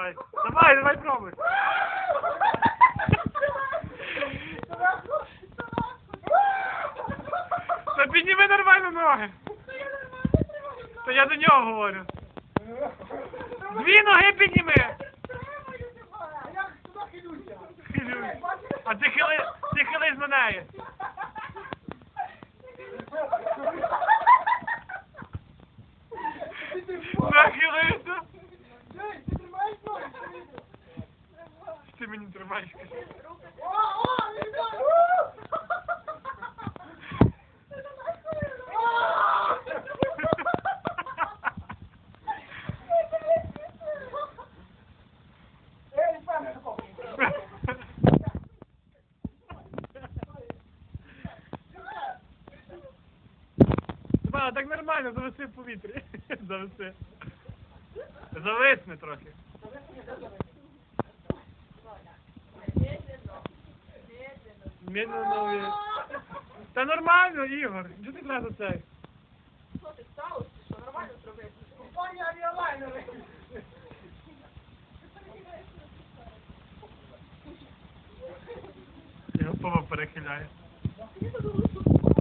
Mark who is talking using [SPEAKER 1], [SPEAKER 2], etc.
[SPEAKER 1] давай. Давай, давай пробуй. Та підніми нормально ноги. То я до нього говорю. Дві ноги підніми. Хилюй. А ти хили, ти хились на неї. Нахилися. Ти мені тримаєш. Ба, так нормально, зависи в повітрі. Зависи. Зависни трохи. Медленно. Та нормально, Ігор. Чого ти зразу цей?
[SPEAKER 2] Що ти сталося? Що нормально зробив? Компанія авіалайнери.
[SPEAKER 1] Його пова перехиляє.
[SPEAKER 2] Я було, що